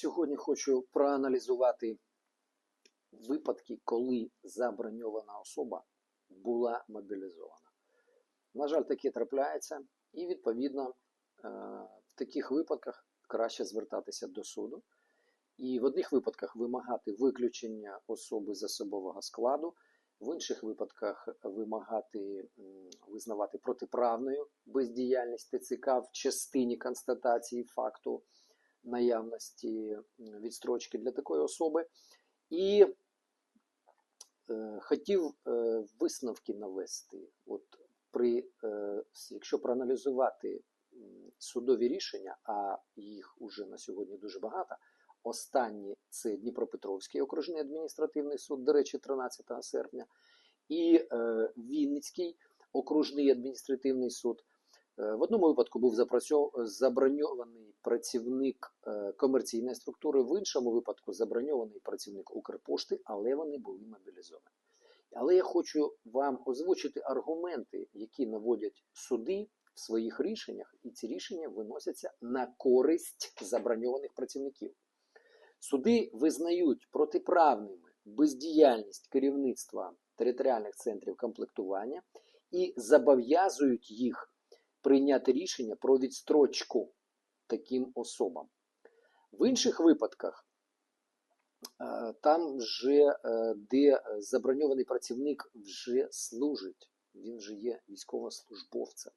Сьогодні хочу проаналізувати випадки, коли заброньована особа була мобілізована. На жаль, таке трапляється, і відповідно е, в таких випадках краще звертатися до суду. І в одних випадках вимагати виключення особи з особового складу, в інших випадках вимагати визнавати протиправною бездіяльність ТЦК в частині констатації факту наявності відстрочки для такої особи. І е, хотів е, висновки навести. От при, е, якщо проаналізувати судові рішення, а їх уже на сьогодні дуже багато. Останні це Дніпропетровський окружний адміністративний суд, до речі, 13 серпня, і е, Вінницький окружний адміністративний суд. Е, В одному випадку був запрацьов- заброньований працівник е, комерційної структури, в іншому випадку заброньований працівник Укрпошти, але вони були мобілізовані. Але я хочу вам озвучити аргументи, які наводять суди в своїх рішеннях, і ці рішення виносяться на користь заброньованих працівників. Суди визнають протиправними бездіяльність керівництва територіальних центрів комплектування і зобов'язують їх прийняти рішення про відстрочку таким особам. В інших випадках, е, там вже е, де заброньований працівник вже служить, він вже є військовослужбовцем.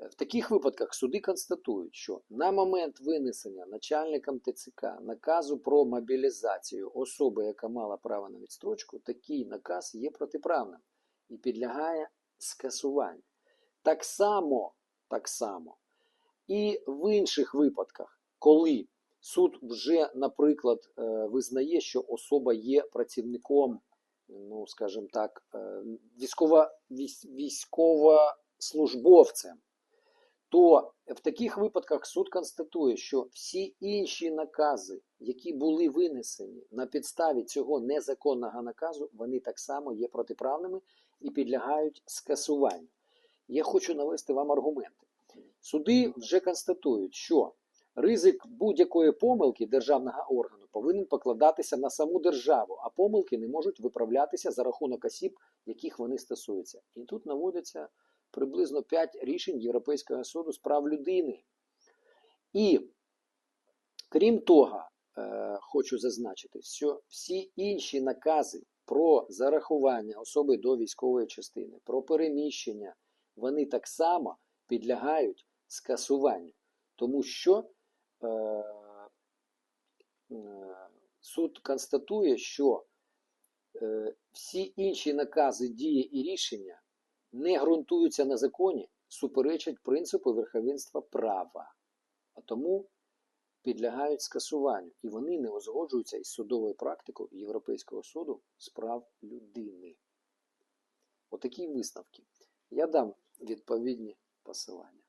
Е, В таких випадках суди констатують, що на момент винесення начальником ТЦК наказу про мобілізацію особи, яка мала право на відстрочку, такий наказ є протиправним і підлягає скасуванню. Так само, так само і в інших випадках, коли суд вже, наприклад, е, визнає, що особа є працівником, ну скажімо так, е, військова, військовослужбовцем, то в таких випадках суд констатує, що всі інші накази, які були винесені на підставі цього незаконного наказу, вони так само є протиправними і підлягають скасуванню. Я хочу навести вам аргументи. Суди вже констатують, що ризик будь-якої помилки державного органу повинен покладатися на саму державу, а помилки не можуть виправлятися за рахунок осіб, яких вони стосуються. І тут наводяться приблизно 5 рішень Європейського суду з прав людини. І крім того, е, хочу зазначити, що всі інші накази про зарахування особи до військової частини, про переміщення, вони так само підлягають скасуванню, тому що е, е, суд констатує, що е, всі інші накази, дії і рішення не ґрунтуються на законі, суперечать принципу верховенства права, а тому підлягають скасуванню, і вони не узгоджуються із судовою практикою Європейського суду з прав людини. Отакі висновки. Я дам відповідні посилання.